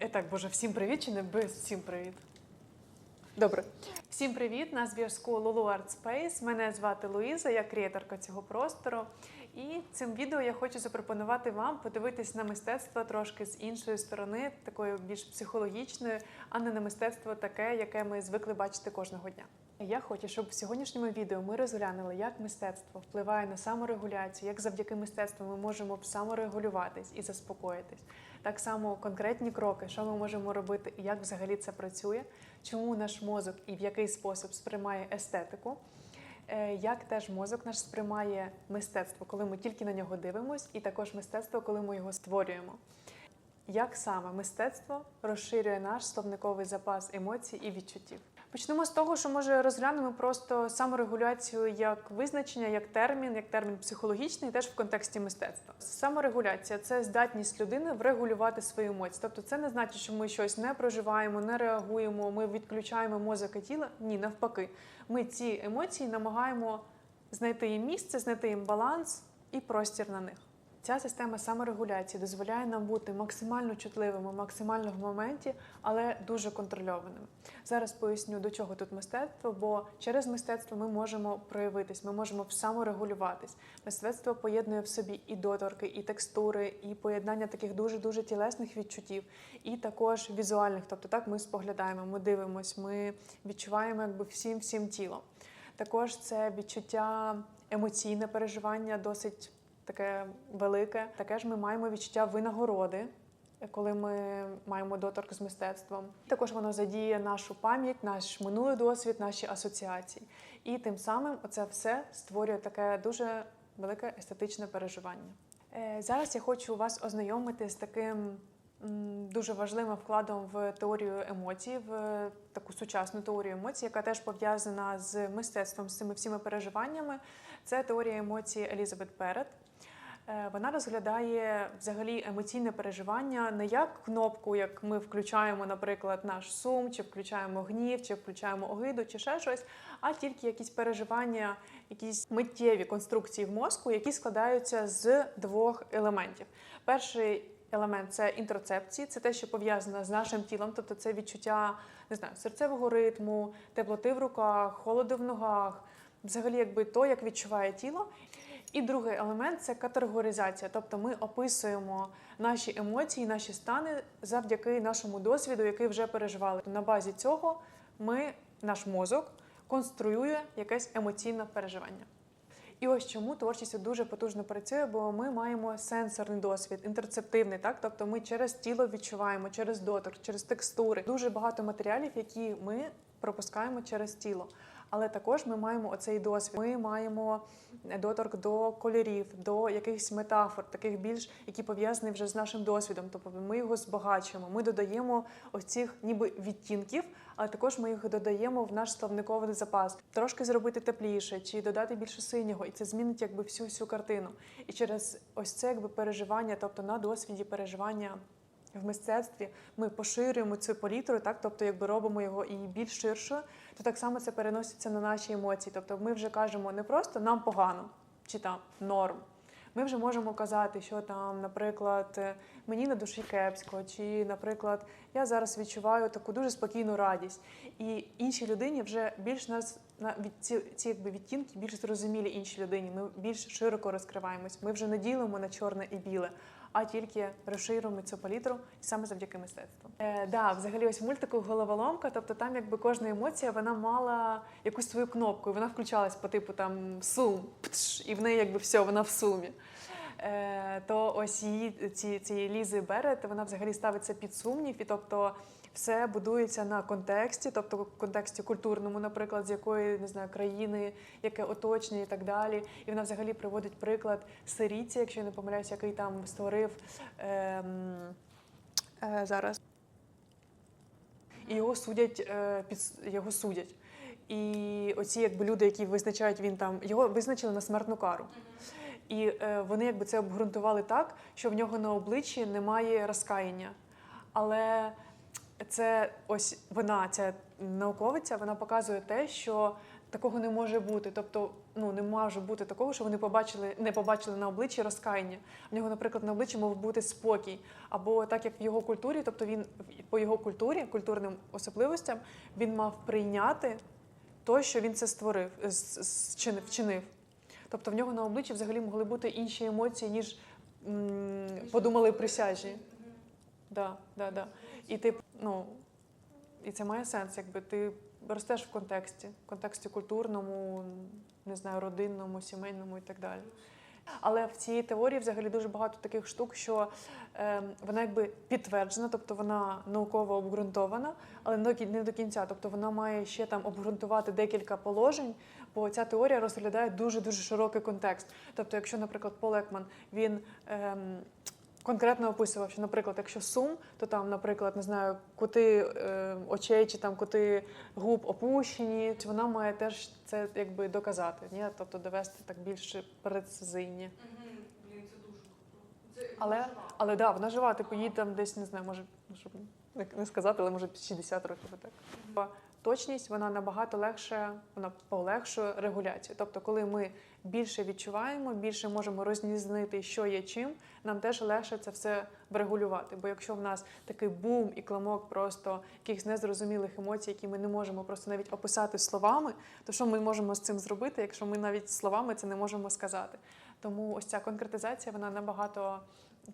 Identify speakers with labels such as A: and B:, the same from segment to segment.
A: І так, боже, всім привіт чи не без всім привіт? Добре. Всім привіт! На зв'язку Lulu Art Space. Мене звати Луїза, я креаторка цього простору. І цим відео я хочу запропонувати вам подивитись на мистецтво трошки з іншої сторони, такої більш психологічної, а не на мистецтво таке, яке ми звикли бачити кожного дня. Я хочу, щоб в сьогоднішньому відео ми розглянули, як мистецтво впливає на саморегуляцію, як завдяки мистецтву ми можемо саморегулюватись і заспокоїтись. Так само конкретні кроки, що ми можемо робити і як взагалі це працює, чому наш мозок і в який спосіб сприймає естетику. Е, Як теж мозок наш сприймає мистецтво, коли ми тільки на нього дивимося, і також мистецтво, коли ми його створюємо. Як саме мистецтво розширює наш словниковий запас емоцій і відчуттів? Почнемо з того, що може розглянемо просто саморегуляцію як визначення, як термін, як термін психологічний, теж в контексті мистецтва. Саморегуляція це здатність людини врегулювати свої емоції. Тобто, це не значить, що ми щось не проживаємо, не реагуємо, ми відключаємо мозок і тіло. Ні, навпаки, ми ці емоції намагаємо знайти їм місце, знайти їм баланс і простір на них. Ця система саморегуляції дозволяє нам бути максимально чутливими, максимально в моменті, але дуже контрольованими. Зараз поясню, до чого тут мистецтво, бо через мистецтво ми можемо проявитись, ми можемо саморегулюватись. Мистецтво поєднує в собі і доторки, і текстури, і поєднання таких дуже дуже тілесних відчуттів, і також візуальних. Тобто, так ми споглядаємо, ми дивимося, ми відчуваємо якби всім всім тілом. Також це відчуття емоційне переживання досить таке велике. Таке ж ми маємо відчуття винагороди, коли ми маємо доторк з мистецтвом. Також воно задіє нашу пам'ять, наш минулий досвід, наші асоціації. І тим самим це все створює таке дуже велике естетичне переживання. Е, Зараз я хочу вас ознайомити з таким дуже важливим вкладом в теорію емоцій, в таку сучасну теорію емоцій, яка теж пов'язана з мистецтвом, з цими всіми переживаннями. Це теорія емоцій Елізабет Перет. Е, Вона розглядає взагалі емоційне переживання не як кнопку, як ми включаємо, наприклад, наш сум, чи включаємо гнів, чи включаємо огиду, чи ще щось, а тільки якісь переживання, якісь миттєві конструкції в мозку, які складаються з двох елементів. Перший елемент це інтроцепції, це те, що пов'язане з нашим тілом, тобто це відчуття не знаю, серцевого ритму, теплоти в руках, холоду в ногах, взагалі, якби то, як відчуває тіло. І другий елемент це категоризація, тобто ми описуємо наші емоції, наші стани завдяки нашому досвіду, який вже переживали. На базі цього ми, наш мозок, конструює якесь емоційне переживання. І ось чому творчість дуже потужно працює, бо ми маємо сенсорний досвід, інтерцептивний, так тобто ми через тіло відчуваємо, через доторк, через текстури. Дуже багато матеріалів, які ми пропускаємо через тіло. Але також ми маємо оцей досвід. Ми маємо доторк до кольорів, до якихось метафор, таких більш які пов'язані вже з нашим досвідом. Тобто ми його збагачуємо. Ми додаємо ось цих ніби відтінків, але також ми їх додаємо в наш словниковий запас. Трошки зробити тепліше чи додати більше синього, і це змінить якби всю всю картину. І через ось це якби переживання, тобто на досвіді переживання. В мистецтві ми поширюємо цю палітру, так тобто, якби робимо його і більш ширшою, то так само це переноситься на наші емоції. Тобто, ми вже кажемо не просто нам погано чи там норм. Ми вже можемо казати, що там, наприклад, мені на душі кепсько, чи, наприклад, я зараз відчуваю таку дуже спокійну радість. І іншій людині вже більш нас на від ці, ці якби відтінки більш зрозумілі іншій людині. Ми більш широко розкриваємось. Ми вже не ділимо на чорне і біле, а тільки розширюємо цю палітру саме завдяки мистецтву. Е, да, взагалі, ось в мультику головоломка, тобто там якби кожна емоція вона мала якусь свою кнопку, і вона включалась по типу там сум, пш, і в неї якби все, вона в сумі. Е, то ось її ці, ці Лізи Берет, вона взагалі ставиться під сумнів, і тобто все будується на контексті, тобто в контексті культурному, наприклад, з якої не знаю країни, яке оточення і так далі. І вона взагалі приводить приклад Сирійця, якщо я не помиляюсь, який там створив ем, е, зараз. І його судять е, під його судять. І оці якби люди, які визначають він там, його визначили на смертну кару. І е, вони якби це обґрунтували так, що в нього на обличчі немає розкаяння. Але це ось вона, ця науковиця, вона показує те, що такого не може бути. Тобто ну не може бути такого, що вони побачили, не побачили на обличчі розкаяння. В нього, наприклад, на обличчі мав бути спокій. Або так як в його культурі, тобто він по його культурі, культурним особливостям, він мав прийняти то, що він це створив, вчинив. Тобто в нього на обличчі взагалі могли бути інші емоції, ніж м, подумали присяжні. Да, да, да. І ти, ну, і це має сенс, якби ти ростеш в контексті, в контексті культурному, не знаю, родинному, сімейному і так далі. Але в цій теорії взагалі дуже багато таких штук, що е, вона якби підтверджена, тобто вона науково обґрунтована, але не до кінця. Тобто вона має ще там обґрунтувати декілька положень, бо ця теорія розглядає дуже дуже широкий контекст. Тобто, якщо, наприклад, Пол Екман він ем, конкретно описував, що, наприклад, якщо сум, то там, наприклад, не знаю, кути е, очей чи там кути губ опущені, чи вона має теж це якби доказати, ні? тобто довести так більше прецизійні.
B: Блін, це дуже круто.
A: Але, але да, вона жива, типу їй там десь не знаю, може, щоб не- сказати, але може під 60 років. Так. Точність вона набагато легше, вона полегшує регуляцію. Тобто, коли ми більше відчуваємо, більше можемо розрізнити, що є чим, нам теж легше це все врегулювати. Бо якщо в нас такий бум і кламок просто якихось незрозумілих емоцій, які ми не можемо просто навіть описати словами, то що ми можемо з цим зробити, якщо ми навіть словами це не можемо сказати? Тому ось ця конкретизація вона набагато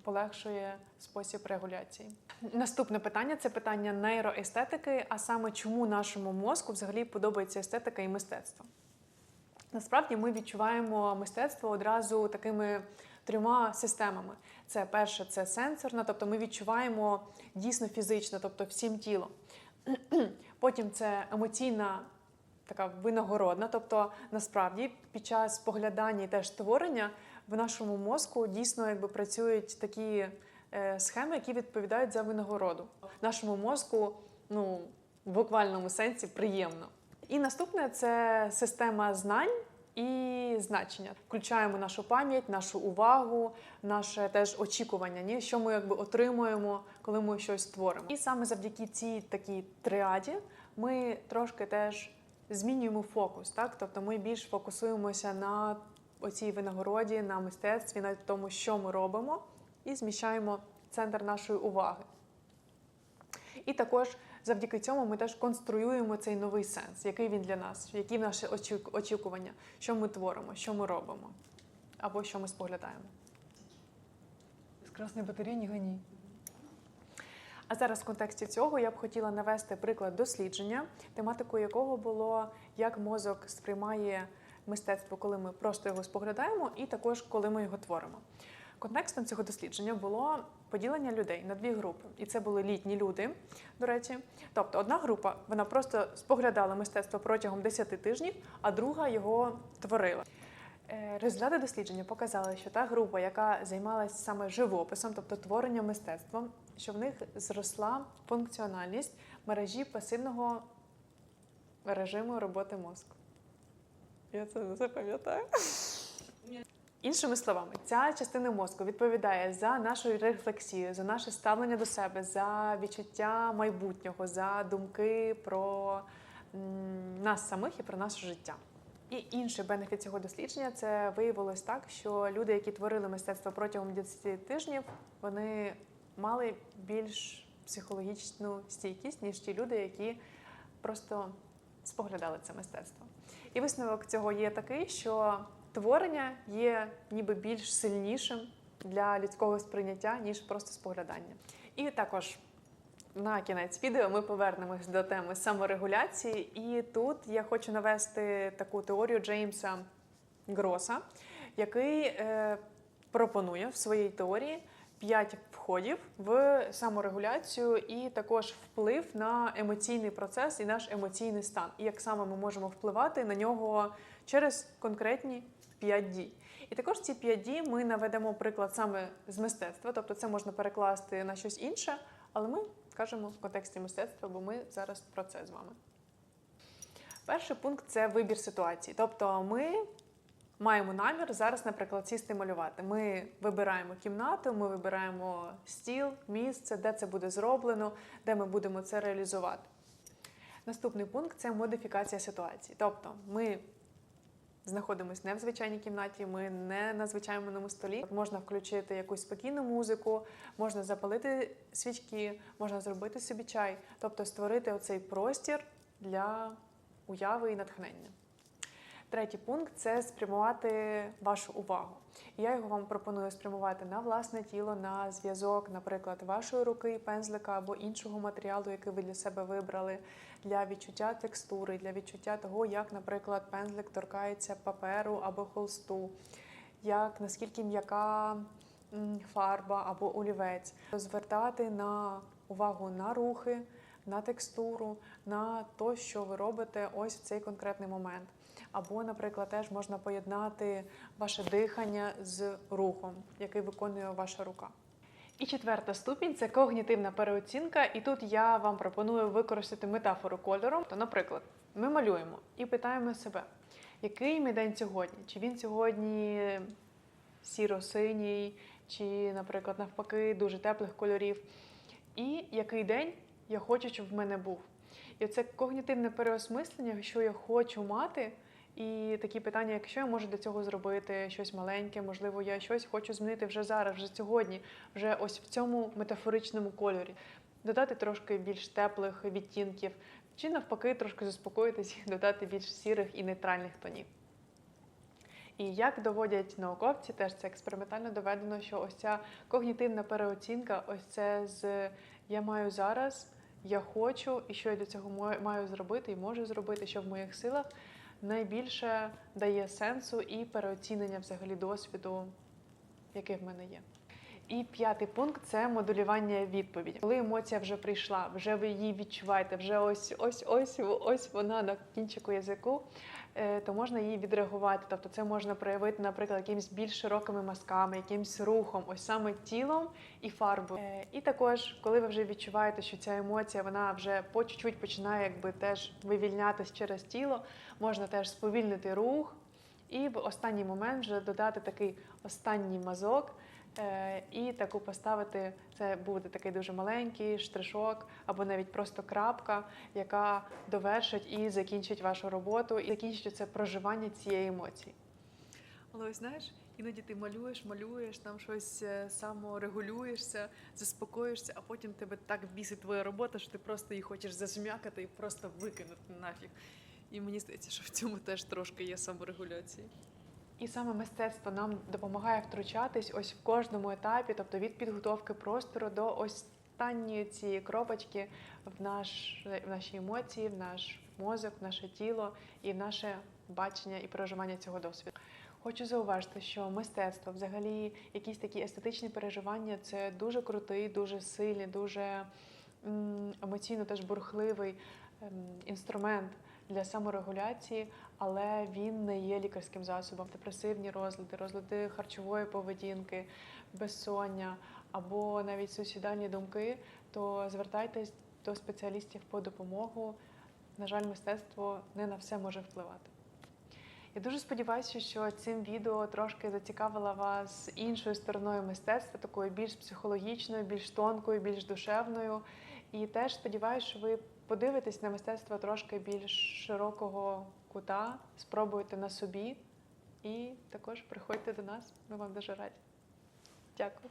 A: полегшує спосіб регуляції. Наступне питання це питання нейроестетики, а саме чому нашому мозку взагалі подобається естетика і мистецтво. Насправді ми відчуваємо мистецтво одразу такими трьома системами. Це перше, це сенсорна, тобто ми відчуваємо дійсно фізично, тобто всім тілом. Потім це емоційна така винагородна, тобто насправді під час поглядання і теж створення в нашому мозку дійсно якби працюють такі е, схеми, які відповідають за винагороду. Нашому мозку, ну в буквальному сенсі, приємно. І наступне це система знань. І значення включаємо нашу пам'ять, нашу увагу, наше теж очікування, ні? що ми якби отримуємо, коли ми щось створимо. І саме завдяки цій такій тріаді ми трошки теж змінюємо фокус. Так? Тобто ми більш фокусуємося на оцій винагороді, на мистецтві, на тому, що ми робимо, і зміщаємо центр нашої уваги. І також завдяки цьому ми теж конструюємо цей новий сенс, який він для нас, які наші очікування, що ми творимо, що ми робимо, або що ми споглядаємо. З красної батареї не гоні. А зараз в контексті цього я б хотіла навести приклад дослідження, тематикою якого було як мозок сприймає мистецтво, коли ми просто його споглядаємо, і також коли ми його творимо. Контекстом цього дослідження було поділення людей на дві групи, і це були літні люди, до речі. Тобто, одна група вона просто споглядала мистецтво протягом 10 тижнів, а друга його творила. Е, Результати дослідження показали, що та група, яка займалася саме живописом, тобто творенням мистецтва, що в них зросла функціональність мережі пасивного режиму роботи мозку. Я це не запам'ятаю. Іншими словами, ця частина мозку відповідає за нашу рефлексію, за наше ставлення до себе, за відчуття майбутнього, за думки про нас самих і про наше життя. І інший бенефіт цього дослідження це виявилось так, що люди, які творили мистецтво протягом 10 тижнів, вони мали більш психологічну стійкість, ніж ті люди, які просто споглядали це мистецтво. І висновок цього є такий, що творення є ніби більш сильнішим для людського сприйняття, ніж просто споглядання. І також на кінець відео ми повернемось до теми саморегуляції. І тут я хочу навести таку теорію Джеймса Гроса, який е, пропонує в своїй теорії п'ять входів в саморегуляцію і також вплив на емоційний процес і наш емоційний стан. І як саме ми можемо впливати на нього через конкретні п'ять дій. І також ці п'ять дій ми наведемо приклад саме з мистецтва, тобто це можна перекласти на щось інше, але ми кажемо в контексті мистецтва, бо ми зараз про це з вами. Перший пункт це вибір ситуації. Тобто ми маємо намір зараз, наприклад, сісти малювати. Ми вибираємо кімнату, ми вибираємо стіл, місце, де це буде зроблено, де ми будемо це реалізувати. Наступний пункт це модифікація ситуації. Тобто ми знаходимося не в звичайній кімнаті, ми не на звичайному столі. Можна включити якусь спокійну музику, можна запалити свічки, можна зробити собі чай, тобто створити оцей простір для уяви і натхнення. Третій пункт це спрямувати вашу увагу. Я його вам пропоную спрямувати на власне тіло, на зв'язок, наприклад, вашої руки, пензлика або іншого матеріалу, який ви для себе вибрали, для відчуття текстури, для відчуття того, як, наприклад, пензлик торкається паперу або холсту, як наскільки м'яка фарба або олівець. Звертати на увагу на рухи, на текстуру, на те, що ви робите ось в цей конкретний момент. Або, наприклад, теж можна поєднати ваше дихання з рухом, який виконує ваша рука. І четверта ступінь це когнітивна переоцінка. І тут я вам пропоную використати метафору кольором. То, наприклад, ми малюємо і питаємо себе, який мій день сьогодні? Чи він сьогодні сіро-синій, чи, наприклад, навпаки, дуже теплих кольорів. І який день я хочу, щоб в мене був. І це когнітивне переосмислення, що я хочу мати. І такі питання, як що я можу для цього зробити, щось маленьке, можливо, я щось хочу змінити вже зараз, вже сьогодні, вже ось в цьому метафоричному кольорі. Додати трошки більш теплих відтінків, чи навпаки, трошки заспокоїтись і додати більш сірих і нейтральних тонів. І як доводять науковці, теж це експериментально доведено, що ось ця когнітивна переоцінка, ось це з я маю зараз, я хочу, і що я для цього маю зробити і можу зробити, що в моїх силах, найбільше дає сенсу і переоцінення взагалі досвіду, який в мене є. І п'ятий пункт це моделювання відповіді. Коли емоція вже прийшла, вже ви її відчуваєте, вже ось ось ось ось вона на кінчику язику, е, то можна її відреагувати. Тобто це можна проявити, наприклад, якимись більш широкими мазками, якимсь рухом, ось саме тілом і фарбою. Е, І також, коли ви вже відчуваєте, що ця емоція вона вже по чуть-чуть починає якби теж вивільнятись через тіло, можна теж сповільнити рух. І в останній момент вже додати такий останній мазок, і таку поставити це буде такий дуже маленький штришок, або навіть просто крапка, яка довершить і закінчить вашу роботу, і закінчить це проживання цієї емоції. Але ось знаєш, іноді ти малюєш, малюєш, там щось е, саморегулюєшся, заспокоїшся, а потім тебе так бісить твоя робота, що ти просто її хочеш зажмякати і просто викинути нафіг. І мені здається, що в цьому теж трошки є саморегуляції. І саме мистецтво нам допомагає втручатись ось в кожному етапі, тобто від підготовки простору до останньої цієї кропочки в, наш, в наші емоції, в наш мозок, в наше тіло і в наше бачення і проживання цього досвіду. Хочу зауважити, що мистецтво, взагалі, якісь такі естетичні переживання це дуже крутий, дуже сильний, дуже емоційно теж бурхливий ем, інструмент для саморегуляції, але він не є лікарським засобом. Депресивні розлади, розлади харчової поведінки, безсоння або навіть суїцидальні думки, то звертайтесь до спеціалістів по допомогу. На жаль, мистецтво не на все може впливати. Я дуже сподіваюся, що цим відео трошки зацікавила вас іншою стороною мистецтва, такою більш психологічною, більш тонкою, більш душевною. І теж сподіваюся, що ви подивитесь на мистецтво трошки більш широкого кута, спробуйте на собі і також приходьте до нас. Ми вам дуже раді. Дякую.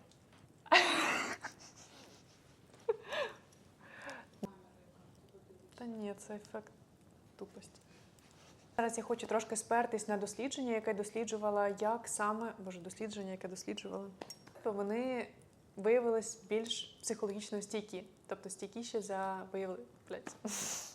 A: Та ні, це ефект тупості. Зараз я хочу трошки спертись на дослідження, яке досліджувала, як саме боже, дослідження, яке досліджувала, то вони виявились більш психологічно стійкі, тобто стійкіші за виявли templates.